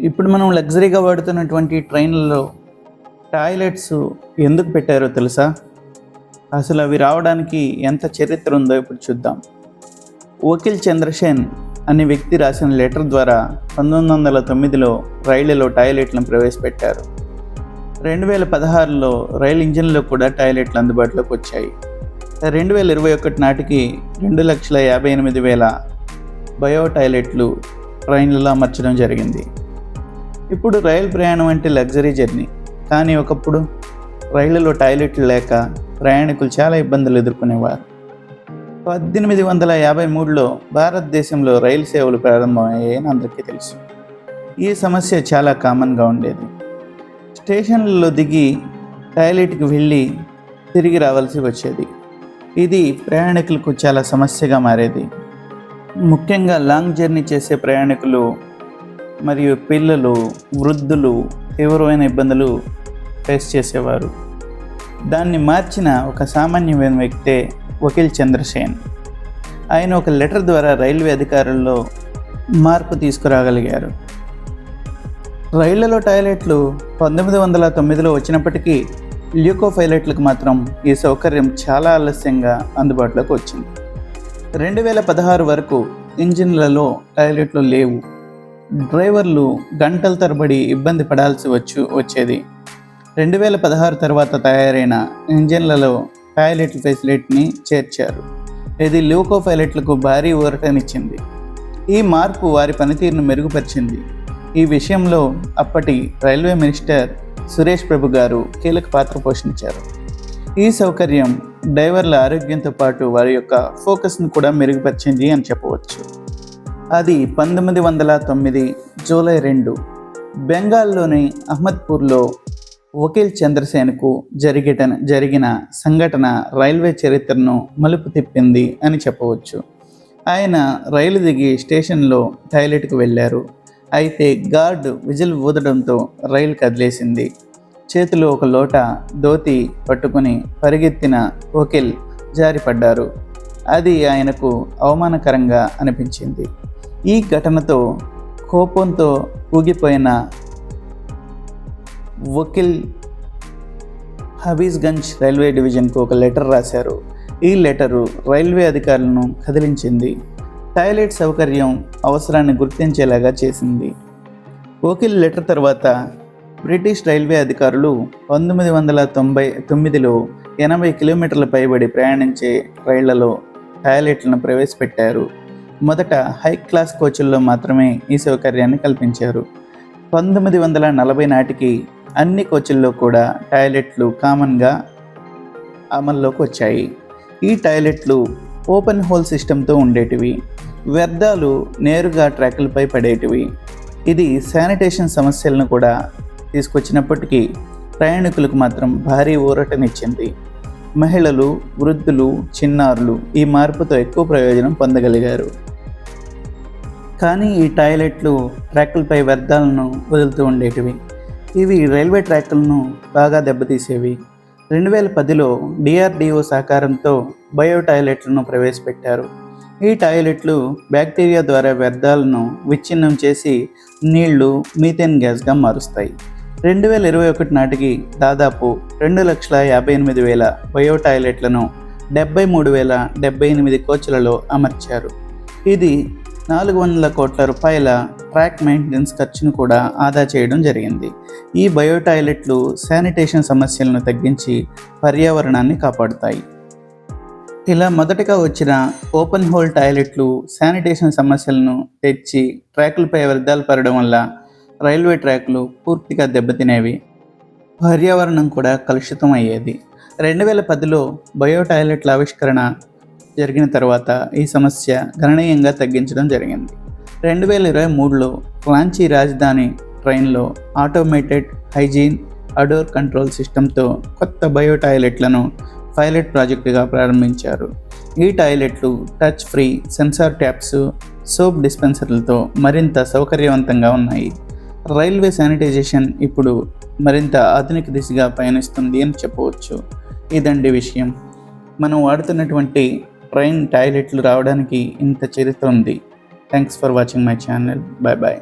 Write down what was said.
ఇప్పుడు మనం లగ్జరీగా వాడుతున్నటువంటి ట్రైన్లలో టాయిలెట్స్ ఎందుకు పెట్టారో తెలుసా? అసలు అవి రావడానికి ఎంత చరిత్ర ఉందో ఇప్పుడు చూద్దాం. వకీల్ చంద్రసేన్ అనే వ్యక్తి రాసిన లెటర్ ద్వారా పంతొమ్మిది వందల తొమ్మిదిలో రైళ్ళలో టాయిలెట్లను ప్రవేశపెట్టారు. రెండు వేల పదహారులో రైలు ఇంజిన్లో కూడా టాయిలెట్లు అందుబాటులోకి వచ్చాయి. రెండు వేల ఇరవై ఒకటి నాటికి రెండు లక్షల యాభై ఎనిమిది వేల బయో టాయిలెట్లు ట్రైన్లలో అమర్చడం జరిగింది. ఇప్పుడు రైలు ప్రయాణం అంటే లగ్జరీ జర్నీ. కానీ ఒకప్పుడు రైళ్ళలో టాయిలెట్లు లేక ప్రయాణికులు చాలా ఇబ్బందులు ఎదుర్కొనేవారు. పద్దెనిమిది వందల యాభై మూడులో భారతదేశంలో రైలు సేవలు ప్రారంభమయ్యాయని అందరికీ తెలుసు. ఈ సమస్య చాలా కామన్గా ఉండేది. స్టేషన్లలో దిగి టాయిలెట్కి వెళ్ళి తిరిగి రావాల్సి వచ్చేది. ఇది ప్రయాణికులకు చాలా సమస్యగా మారేది. ముఖ్యంగా లాంగ్ జర్నీ చేసే ప్రయాణికులు మరియు పిల్లలు వృద్ధులు తీవ్రమైన ఇబ్బందులు ఫేస్ చేసేవారు. దాన్ని మార్చిన ఒక సామాన్యమైన వ్యక్తే వకీల్ చంద్రసేన్ ఆయన ఒక లెటర్ ద్వారా రైల్వే అధికారుల్లో మార్పు తీసుకురాగలిగారు. రైళ్ళలో టాయిలెట్లు పంతొమ్మిది వందల తొమ్మిదిలో వచ్చినప్పటికీ ల్యూకో పైలట్లకు మాత్రం ఈ సౌకర్యం చాలా ఆలస్యంగా అందుబాటులోకి వచ్చింది. రెండు వేల పదహారు వరకు ఇంజిన్లలో టాయిలెట్లు లేవు. డ్రైవర్లు గంటల తరబడి ఇబ్బంది పడాల్సి వచ్చు వచ్చేది. రెండు వేల పదహారు తర్వాత తయారైన ఇంజన్లలో టాయిలెట్ ఫెసిలిటీని చేర్చారు. ఇది ల్యూకో పైలట్లకు భారీ ఊరటనిచ్చింది. ఈ మార్పు వారి పనితీరును మెరుగుపరిచింది. ఈ విషయంలో అప్పటి రైల్వే మినిస్టర్ సురేష్ ప్రభు గారు కీలక పాత్ర పోషించారు. ఈ సౌకర్యం డ్రైవర్ల ఆరోగ్యంతో పాటు వారి యొక్క ఫోకస్ను కూడా మెరుగుపరిచింది అని చెప్పవచ్చు. అది పంతొమ్మిది వందల తొమ్మిది జూలై రెండు. బెంగాల్లోని అహ్మద్పూర్లో వకీల్ చంద్రసేన్కు జరిగిట జరిగిన సంఘటన రైల్వే చరిత్రను మలుపు తిప్పింది అని చెప్పవచ్చు. ఆయన రైలు దిగి స్టేషన్లో టాయిలెట్కు వెళ్ళారు. అయితే గార్డ్ విజిల్ ఊదడంతో రైలు కదిలేసింది. చేతిలో ఒక లోట దోతి పట్టుకుని పరిగెత్తిన వకీల్ జారిపడ్డారు. అది ఆయనకు అవమానకరంగా అనిపించింది. ఈ ఘటనతో కోపంతో ఊగిపోయిన వకీల్ హబీస్గంజ్ రైల్వే డివిజన్కు ఒక లెటర్ రాశారు. ఈ లెటరు రైల్వే అధికారులను కదిలించింది. టాయిలెట్ సౌకర్యం అవసరాన్ని గుర్తించేలాగా చేసింది. వకీల్ లెటర్ తర్వాత బ్రిటిష్ రైల్వే అధికారులు పంతొమ్మిది వందల తొంభై తొమ్మిదిలో ఎనభై కిలోమీటర్ల పైబడి ప్రయాణించే రైళ్ళలో టాయిలెట్లను ప్రవేశపెట్టారు. మొదట హై క్లాస్ కోచుల్లో మాత్రమే ఈ సౌకర్యాన్ని కల్పించారు. పంతొమ్మిది వందల నలభై నాటికి అన్ని కోచుల్లో కూడా టాయిలెట్లు కామన్గా అమల్లోకి వచ్చాయి. ఈ టాయిలెట్లు ఓపెన్ హోల్ సిస్టంతో ఉండేటివి వ్యర్థాలు నేరుగా ట్రాకులపై పడేటివి. ఇది శానిటేషన్ సమస్యలను కూడా తీసుకొచ్చినప్పటికీ ప్రయాణికులకు మాత్రం భారీ ఊరటనిచ్చింది. మహిళలు వృద్ధులు చిన్నారులు ఈ మార్పుతో ఎక్కువ ప్రయోజనం పొందగలిగారు. కానీ ఈ టాయిలెట్లు ట్రాకులపై వ్యర్థాలను వదులుతూ ఉండేటివి. ఇవి రైల్వే ట్రాకులను బాగా దెబ్బతీసేవి. రెండు వేల పదిలో డిఆర్డిఓ సహకారంతో బయో టాయిలెట్లను ప్రవేశపెట్టారు. ఈ టాయిలెట్లు బ్యాక్టీరియా ద్వారా వ్యర్థాలను విచ్ఛిన్నం చేసి నీళ్ళు మీథేన్ గ్యాస్గా మారుస్తాయి. రెండు వేల ఇరవై ఒకటి నాటికి దాదాపు రెండు లక్షల యాభై ఎనిమిది వేల బయో టాయిలెట్లను డెబ్బై మూడు వేల డెబ్బై ఎనిమిది కోచ్లలో అమర్చారు. ఇది నాలుగు వందల కోట్ల రూపాయల ట్రాక్ మెయింటెనెన్స్ ఖర్చును కూడా ఆదా చేయడం జరిగింది. ఈ బయో టాయిలెట్లు శానిటేషన్ సమస్యలను తగ్గించి పర్యావరణాన్ని కాపాడుతాయి. ఇలా మొదటగా వచ్చిన ఓపెన్ హోల్ టాయిలెట్లు శానిటేషన్ సమస్యలను తెచ్చి ట్రాకులపై వ్యర్థాలు పడడం వల్ల రైల్వే ట్రాక్లు పూర్తిగా దెబ్బతినేవి. పర్యావరణం కూడా కలుషితం అయ్యేది రెండు వేల పదిలో బయో టాయిలెట్ల ఆవిష్కరణ జరిగిన తర్వాత ఈ సమస్య గణనీయంగా తగ్గించడం జరిగింది. రెండు వేల ఇరవై మూడులో రాంచీ రాజధాని ట్రైన్లో ఆటోమేటెడ్ హైజీన్ అడోర్ కంట్రోల్ సిస్టంతో కొత్త బయో టాయిలెట్లను పైలట్ ప్రాజెక్టుగా ప్రారంభించారు. ఈ టాయిలెట్లు touch free sensor taps soap డిస్పెన్సర్లతో మరింత సౌకర్యవంతంగా ఉన్నాయి. రైల్వే శానిటైజేషన్ ఇప్పుడు మరింత ఆధునిక దిశగా పయనిస్తుంది అని చెప్పవచ్చు. ఇదండి విషయం. మనం వాడుతున్నటువంటి ట్రైన్ టాయిలెట్లు రావడానికి ఇంత చరిత్ర ఉంది. Thanks for watching my channel bye bye